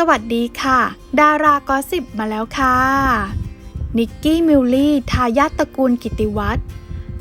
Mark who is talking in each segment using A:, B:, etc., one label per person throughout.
A: สวัสดีค่ะ ดารากอสิบมาแล้วค่ะ นิกกี้มิลลี่ ทายาทตระกูลกิติวัตร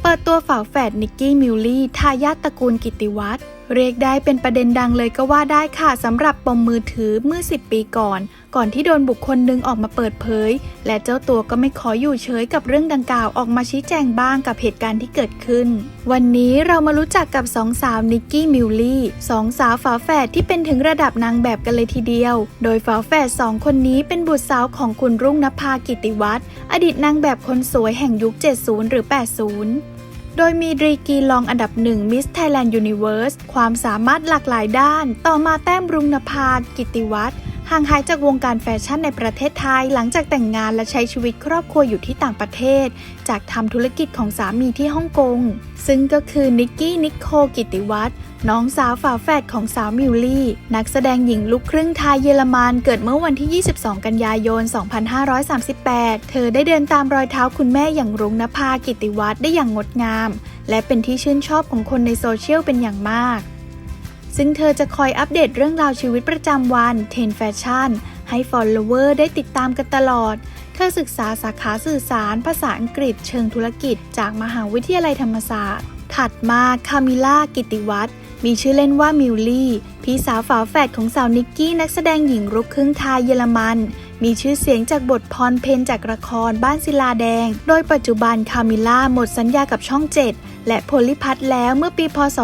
A: เปิดตัวฝาแฝดนิกกี้มิลลี่ ทายาทตระกูลกิติวัตร เรียกได้เป็นประเด็นดังเลยก็ว่าได้ค่ะสำหรับปมมือถือเมื่อ 10 ปีก่อน ก่อนที่โดนบุคคลหนึ่งออกมาเปิดเผย และเจ้าตัวก็ไม่ขออยู่เฉยกับเรื่องดังกล่าวออกมาชี้แจงบ้างกับเหตุการณ์ที่เกิดขึ้น วันนี้เรามารู้จักกับสองสาวนิกกี้มิลลี่สองสาวฝาแฝดที่เป็นถึงระดับนางแบบกันเลยทีเดียว โดยฝาแฝดสองคนนี้เป็นบุตรสาวของคุณรุ่งนภากิติวัฒน์อดีตนางแบบคนสวยแห่งยุค 70 หรือ 80 โดยมีดีกีลองอันดับหนึ่งมิสไทยแลนด์ยูนิเวิร์สความสามารถหลากหลายด้าน ต่อมาแต้มรุงนภากิติวัตร ห่างหายจากวงการแฟชั่นในประเทศไทยหลังจากแต่งงานและใช้ชีวิตครอบครัวอยู่ที่ต่างประเทศ จากทำธุรกิจของสามีที่ฮ่องกง ซึ่งก็คือนิกกี้นิโคลกิติวัฒน์น้องสาวฝาแฝดของสาวมิวลี่ นักแสดงหญิงลูกครึ่งไทยเยอรมันเกิดเมื่อวันที่ 22 กันยายน 2538 เธอได้เดินตามรอยเท้าคุณแม่อย่างรุ้งนภากิติวัฒน์ได้อย่างงดงาม และเป็นที่ชื่นชอบของคนในโซเชียลเป็นอย่างมาก ซึ่งเธอจะคอยอัปเดตเรื่องราวชีวิตประจำวันเทรนแฟชั่น ให้ฟอลโลเวอร์ได้ติดตามกันตลอด เธอศึกษาสาขาสื่อสารภาษาอังกฤษเชิงธุรกิจจากมหาวิทยาลัยธรรมศาสตร์ ถัดมาคามิล่ากิติวัฒน์มีชื่อเล่นว่ามิลลี่ พี่สาวฝาแฝดของสาวนิกกี้นักแสดงหญิงรุกครึ่งไทยเยอรมัน มีชื่อเสียงจากบทพรเพนจากละครบ้านศิลาแดง โดยปัจจุบันคามิล่าหมดสัญญากับช่อง 7 และโพลิพัทแล้วเมื่อปีพศ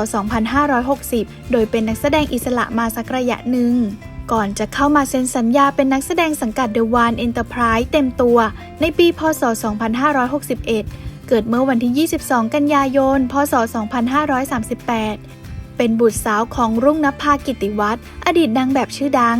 A: 2560 โดยเป็นนักแสดงอิสระมาสักระยะหนึ่งก่อนจะเข้ามาเซ็นสัญญาเป็นนักแสดงสังกัด The One Enterprise เต็มตัว ในปี พศ 2561 เกิดเมื่อวันที่ 22 กันยายน พศ 2538 เป็นบุตรสาวของรุ่งนภากิติวัฒน์อดีตนางแบบชื่อดัง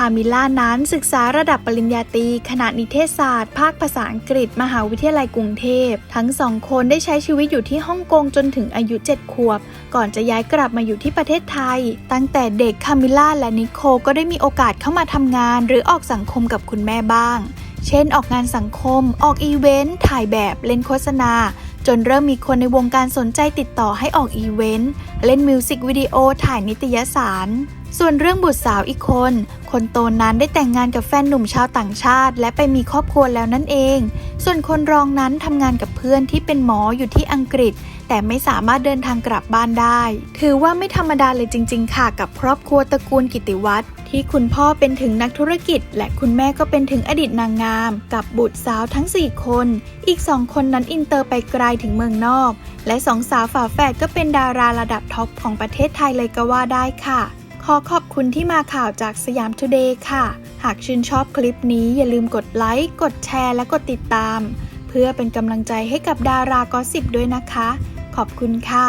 A: คามิล่านั้นศึกษาระดับปริญญาตรีคณะนิเทศศาสตร์ ภาคภาษาอังกฤษ มหาวิทยาลัยกรุงเทพ ทั้งสองคนได้ใช้ชีวิตอยู่ที่ฮ่องกงจนถึงอายุ 7 ขวบ ก่อนจะย้ายกลับมาอยู่ที่ประเทศไทย ตั้งแต่เด็กคามิล่าและนิโคลก็ได้มีโอกาสเข้ามาทำงาน หรือออกสังคมกับคุณแม่บ้าง เช่น ออกงานสังคม ออกอีเวนต์ ถ่ายแบบ เล่นโฆษณา จนเริ่มมีคนในวงการสนใจติดต่อให้ออกอีเวนต์ เล่นมิวสิกวิดีโอถ่ายนิตยสาร ส่วนเรื่องบุตรสาวอีกคน คนโตนั้นได้แต่งงานกับแฟนหนุ่มชาวต่างชาติ และไปมีครอบครัวแล้วนั่นเอง ส่วนคนรองนั้นทำงานกับเพื่อนที่เป็นหมออยู่ที่อังกฤษ แต่ไม่สามารถเดินทางกลับบ้านได้ ถือว่าไม่ธรรมดาเลยจริง ๆ ค่ะ กับครอบครัวตระกูลกิติวัฒน์ที่คุณพ่อเป็นถึงนักธุรกิจ และคุณแม่ก็เป็นถึงอดีตนางงาม กับบุตรสาวทั้ง 4 คน อีก 2 คนนั้นอินเตอร์ไปไกลถึงเมืองนอก และสองสาวฝาแฝดก็เป็นดาราระดับท็อปของประเทศไทยเลยก็ว่าได้ค่ะ ขอขอบคุณที่มาข่าวจากสยามทูเดย์ค่ะ หากชื่นชอบคลิปนี้อย่าลืมกดไลค์ กดแชร์ และกดติดตาม เพื่อเป็นกำลังใจให้กับดารากอสิบด้วยนะคะ ขอบคุณค่ะ